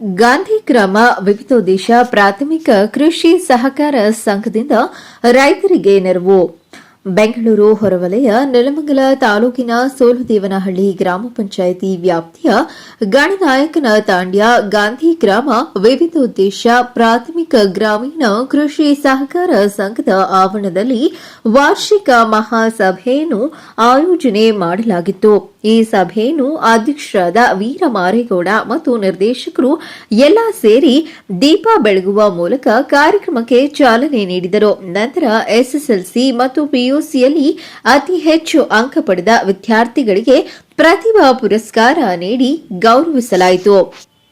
ಗಾಂಧಿ ಗ್ರಾಮ ವಿವಿಧೋದ್ದೇಶ ಪ್ರಾಥಮಿಕ ಕೃಷಿ ಸಹಕಾರ ಸಂಘದಿಂದ ರೈತರಿಗೆ ನೆರವು. ಬೆಂಗಳೂರು ಹೊರವಲಯ, ನೆಲಮಂಗಲ ತಾಲೂಕಿನ ಸೋಲುದೇವನಹಳ್ಳಿ ಗ್ರಾಮ ಪಂಚಾಯಿತಿ ವ್ಯಾಪ್ತಿಯ ಗಣನಾಯಕನ ತಾಂಡ್ಯ ಗಾಂಧಿ ಗ್ರಾಮ ವಿವಿಧೋದ್ದೇಶ ಪ್ರಾಥಮಿಕ ಗ್ರಾಮೀಣ ಕೃಷಿ ಸಹಕಾರ ಸಂಘದ ಆವರಣದಲ್ಲಿ ವಾರ್ಷಿಕ ಮಹಾಸಭೆಯನ್ನು ಆಯೋಜನೆ ಮಾಡಲಾಗಿತ್ತು. ಈ ಸಭೆಯನ್ನು ಅಧ್ಯಕ್ಷರಾದ ವೀರ ಮಾರೇಗೌಡ ಮತ್ತು ನಿರ್ದೇಶಕರು ಎಲ್ಲ ಸೇರಿ ದೀಪ ಬೆಳಗುವ ಮೂಲಕ ಕಾರ್ಯಕ್ರಮಕ್ಕೆ ಚಾಲನೆ ನೀಡಿದರು. ನಂತರ ಎಸ್ಎಸ್ಎಲ್ಸಿ ಮತ್ತು ಪಿಯುಸಿಯಲ್ಲಿ ಅತಿ ಹೆಚ್ಚು ಅಂಕ ಪಡೆದ ವಿದ್ಯಾರ್ಥಿಗಳಿಗೆ ಪ್ರತಿಭಾ ಪುರಸ್ಕಾರ ನೀಡಿ ಗೌರವಿಸಲಾಯಿತು.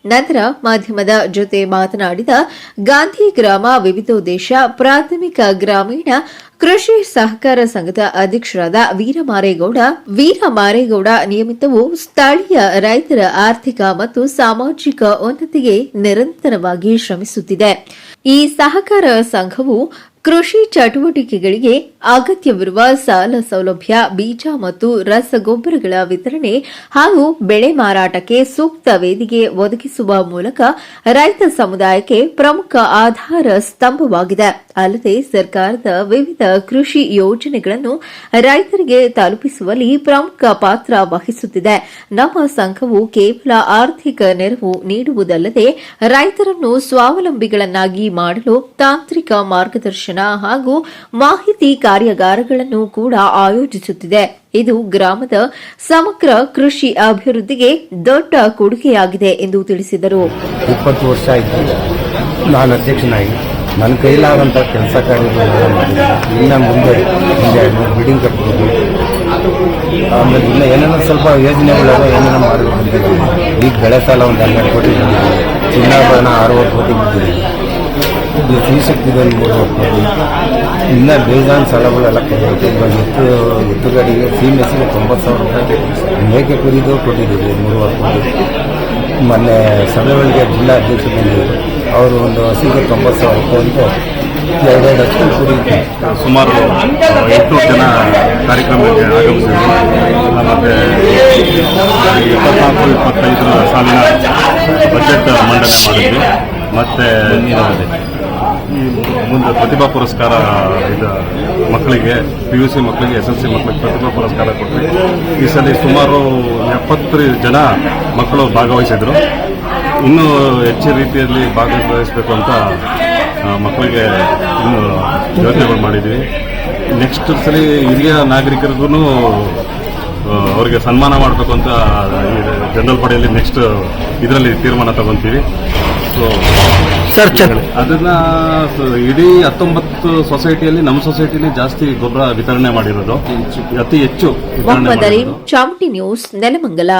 ನಂತರ ಮಾಧ್ಯಮದ ಜೊತೆ ಮಾತನಾಡಿದ ಗಾಂಧಿ ಗ್ರಾಮ ವಿವಿಧೋದ್ದೇಶ ಪ್ರಾಥಮಿಕ ಗ್ರಾಮೀಣ ಕೃಷಿ ಸಹಕಾರ ಸಂಘದ ಅಧ್ಯಕ್ಷರಾದ ವೀರಮಾರೇಗೌಡ ವೀರಮಾರೇಗೌಡ ನಿಯಮಿತವು ಸ್ಥಳೀಯ ರೈತರ ಆರ್ಥಿಕ ಮತ್ತು ಸಾಮಾಜಿಕ ಉನ್ನತಿಗೆ ನಿರಂತರವಾಗಿ ಶ್ರಮಿಸುತ್ತಿದೆ. ಈ ಸಹಕಾರ ಸಂಘವು ಕೃಷಿ ಚಟುವಟಿಕೆಗಳಿಗೆ ಅಗತ್ಯವಿರುವ ಸಾಲ ಸೌಲಭ್ಯ, ಬೀಜ ಮತ್ತು ರಸಗೊಬ್ಬರಗಳ ವಿತರಣೆ ಹಾಗೂ ಬೆಳೆ ಮಾರಾಟಕ್ಕೆ ಸೂಕ್ತ ವೇದಿಕೆ ಒದಗಿಸುವ ಮೂಲಕ ರೈತ ಸಮುದಾಯಕ್ಕೆ ಪ್ರಮುಖ ಆಧಾರ ಸ್ತಂಭವಾಗಿದೆ. ಅಲ್ಲದೆ ಸರ್ಕಾರದ ವಿವಿಧ ಕೃಷಿ ಯೋಜನೆಗಳನ್ನು ರೈತರಿಗೆ ತಲುಪಿಸುವಲ್ಲಿ ಪ್ರಮುಖ ಪಾತ್ರ ವಹಿಸುತ್ತಿದೆ. ನಮ್ಮ ಸಂಘವು ಕೇವಲ ಆರ್ಥಿಕ ನೆರವು ನೀಡುವುದಲ್ಲದೆ ರೈತರನ್ನು ಸ್ವಾವಲಂಬಿಗಳನ್ನಾಗಿ ಮಾಡಲು ತಾಂತ್ರಿಕ ಮಾರ್ಗದರ್ಶನ ಹಾಗೂ ಮಾಹಿತಿ ಕಾರ್ಯಾಗಾರಗಳನ್ನು ಕೂಡ ಆಯೋಜಿಸುತ್ತಿದೆ. ಇದು ಗ್ರಾಮದ ಸಮಗ್ರ ಕೃಷಿ ಅಭಿವೃದ್ಧಿಗೆ ದೊಡ್ಡ ಕೊಡುಗೆಯಾಗಿದೆ ಎಂದು ತಿಳಿಸಿದರು. ಇಪ್ಪತ್ತು ವರ್ಷ ಆಯಿತು. ನಾನು ಅಧ್ಯಕ್ಷನಾಗಿ. ನನ್ನ ಕೈಲಾದಂಥ ಕೆಲಸ ಕಾರ್ಯಗಳು ಇನ್ನು ಮುಂದೆ ಒಂದು ಎರಡು ಮೂರು ಬಿಲ್ಡಿಂಗ್ ಕಟ್ಬೋದು. ಆಮೇಲೆ ಇನ್ನು ಏನೇನೋ ಸ್ವಲ್ಪ ಯೋಜನೆಗಳೆಲ್ಲ ಏನೇನೋ ಮಾಡಿಕೊಂಡಿದ್ದೀವಿ ಈಗ ಬೆಳೆ ಸಾಲ ಒಂದು ಹನ್ನೆರಡು ಕೋಟಿ ಚಿನ್ನಾಭರಣ ಅರವತ್ತು ಕೋಟಿ ಬಂದಿದೆ. ಇದು ಫೀ ಒಂದು ಮೂರು ಕೋಟಿ ಇನ್ನು ಬೇಜಾನ್ ಸಾಲಗಳೆಲ್ಲ ಕೊಡಬೇಕು ಇವಾಗ ಎತ್ತು ಎತ್ತು ಗಾಡಿಗೆ ಸಿ ಮೆಸ್ಸಿಗೆ ತೊಂಬತ್ತು ಸಾವಿರ ರೂಪಾಯಿ ಮೇಕೆ ಕುರಿದು ಕೊಟ್ಟಿದ್ದೀವಿ ಮೂರುವರೆ ಕೋಟಿ. ಮೊನ್ನೆ ಸಭೆಗಳಿಗೆ ಜಿಲ್ಲಾ ಅಧ್ಯಕ್ಷರು ಬಂದಿದ್ದರು ಅವರು ಒಂದು ಹಸಿಗೆ ತೊಂಬತ್ತು ಸಾವಿರ ಅಂತ ಎರಡೆರಡು ಹಸು ಕುರಿ ಸುಮಾರು ಎಂಟು ಜನ ಕಾರ್ಯಕ್ರಮಕ್ಕೆ ಆಗಮಿಸಿದ್ರು. ಮತ್ತು ಇಪ್ಪತ್ನಾಲ್ಕು ಇಪ್ಪತ್ತೈದರ ಸಾಲಿನ ಬಜೆಟ್ ಮಂಡನೆ ಮಾಡಿದ್ವಿ. ಮತ್ತು ಈ ಮುಂದೆ ಪ್ರತಿಭಾ ಪುರಸ್ಕಾರ, ಇದು ಮಕ್ಕಳಿಗೆ ಪಿ ಯು ಸಿ ಮಕ್ಕಳಿಗೆ ಎಸ್ ಎಲ್ ಸಿ ಮಕ್ಕಳಿಗೆ ಪ್ರತಿಭಾ ಪುರಸ್ಕಾರ ಕೊಟ್ಟರು ಈ ಸಲ ಸುಮಾರು ಎಪ್ಪತ್ತು ಜನ ಮಕ್ಕಳು ಭಾಗವಹಿಸಿದ್ರು. ಇನ್ನೂ ಹೆಚ್ಚು ರೀತಿಯಲ್ಲಿ ಭಾಗವಹಿಸಬೇಕು ಅಂತ ಮಕ್ಕಳಿಗೆ ಇನ್ನೂ ಯೋಚನೆಗಳು ಮಾಡಿದ್ದೀವಿ. ನೆಕ್ಸ್ಟ್ ಸಲ ಹಿರಿಯ ನಾಗರಿಕರಿಗೂ ಅವರಿಗೆ ಸನ್ಮಾನ ಮಾಡಬೇಕು ಅಂತ ಈ ಜನರಲ್ ಪಡೆಯಲ್ಲಿ ನೆಕ್ಸ್ಟ್ ಇದರಲ್ಲಿ ತೀರ್ಮಾನ ತಗೊಂತೀವಿ. ಸೊ ಸರ್ ಅದನ್ನ ಸ- ಇಡೀ ಹತ್ತೊಂಬತ್ತು ಸೊಸೈಟಿಯಲ್ಲಿ ನಮ್ಮ ಸೊಸೈಟಿಯಲ್ಲಿ ಜಾಸ್ತಿ ಗೊಬ್ಬರ ವಿತರಣೆ ಮಾಡಿರೋದು. ಅತಿ ಹೆಚ್ಚು ಅಲೀಂ ನ್ಯೂಸ್ ನೆಲಮಂಗಲ.